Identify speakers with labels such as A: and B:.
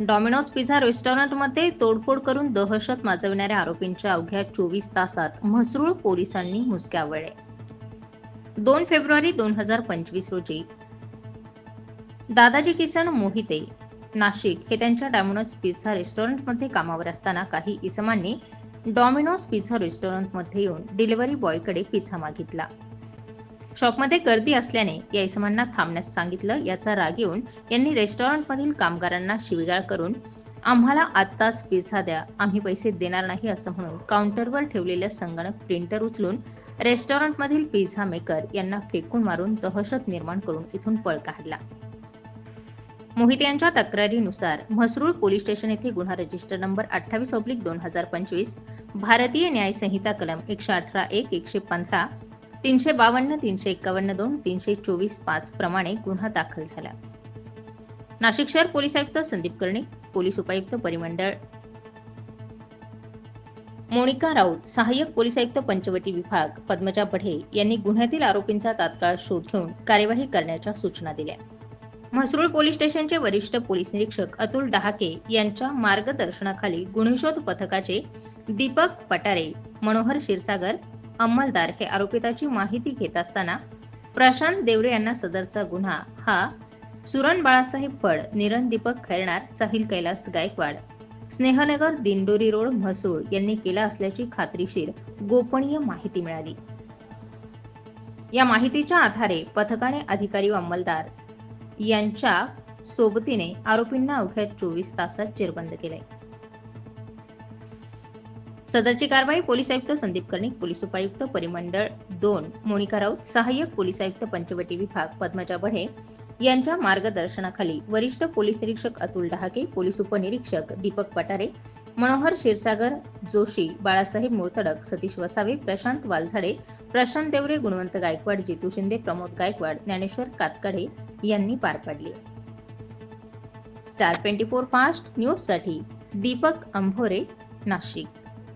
A: Domino's pizza रेस्टॉरंटमध्ये तोडफोड करून दहशत माजविणाऱ्या आरोपींच्या अवघ्या चोवीस तासात म्हसरूळ पोलिसांनी मुसक्यावळे दोन फेब्रुवारी दोन हजार पंचवीस रोजी. दादाजी किसन मोहिते नाशिक हे त्यांच्या डॉमिनोज पिझ्झा रेस्टॉरंटमध्ये कामावर असताना काही इसमांनी डॉमिनोज पिझ्झा रेस्टॉरंटमध्ये येऊन डिलिव्हरी बॉयकडे पिझ्झा मागितला. शॉपमध्ये गर्दी असल्याने या इसमांना थांबण्यास सांगितलं याचा राग येऊन यांनी रेस्टॉरंटमधील कामगारांना शिवीगाळ करून आम्हाला आत्ताच पिझ्झा द्या आम्ही पैसे देणार नाही असं म्हणून काउंटरवर ठेवलेलं संगणक प्रिंटर उचलून रेस्टॉरंटमधील पिझ्झा मेकर यांना फेकून मारून दहशत निर्माण करून इथून पळ काढला. मोहित यांच्या तक्रारीनुसार म्हसरूळ पोलीस स्टेशन येथे गुन्हा रजिस्टर नंबर अठ्ठावीस ऑब्लिक दोन हजार पंचवीस भारतीय न्यायसंहिता कलम एकशे अठरा एक एकशे पंधरा तीनशे बावन्न तीनशे एकावन्न दोन तीनशे चोवीस पाच प्रमाणे गुन्हा दाखल झाला. नाशिक शहर पोलीस आयुक्त संदीप कर्णिक पोलीस उपायुक्त परिमंडळ. मोनिका राऊत सहाय्यक पोलीस आयुक्त पंचवटी विभाग पद्मजा बढे यांनी गुन्ह्यातील आरोपींचा तात्काळ शोध घेऊन कार्यवाही करण्याच्या सूचना दिल्या. म्हसरूळ पोलीस स्टेशनचे वरिष्ठ पोलीस निरीक्षक अतुल डहाके यांच्या मार्गदर्शनाखाली गुन्हेशोध पथकाचे दीपक पटारे मनोहर क्षीरसागर अंमलदार हे आरोपिताची माहिती घेत असताना प्रशांत देवरे यांना सदरचा गुन्हा. हा सुरण बाळासाहेब फड निरन दीपक खैरणार साहिल कैलास गायकवाड स्नेहनगर दिंडोरी रोड म्हसूळ यांनी केला असल्याची खात्रीशीर गोपनीय माहिती मिळाली. या माहितीच्या आधारे पथकाने अधिकारी व अंमलदार यांच्या सोबतीने आरोपींना अवघ्या चोवीस तासात जेरबंद केले सदरची कारवाई पोलीस आयुक्त संदीप कर्णिक पोलीस उपायुक्त परिमंडळ दोन मोनिका राऊत सहाय्यक पोलीस आयुक्त पंचवटी विभाग पद्मजा बढे यांच्या मार्गदर्शनाखाली वरिष्ठ पोलीस निरीक्षक अतुल डहाके पोलीस उपनिरीक्षक दीपक पटारे मनोहर क्षीरसागर जोशी बाळासाहेब मुळतडक सतीश वसावे प्रशांत वालझाडे प्रशांत देवरे गुणवंत गायकवाड जितू शिंदे प्रमोद गायकवाड ज्ञानेश्वर कातकडे यांनी पार पाडली. स्टार ट्वेंटी फोर फास्ट न्यूजसाठी दीपक अंभोरे नाशिक.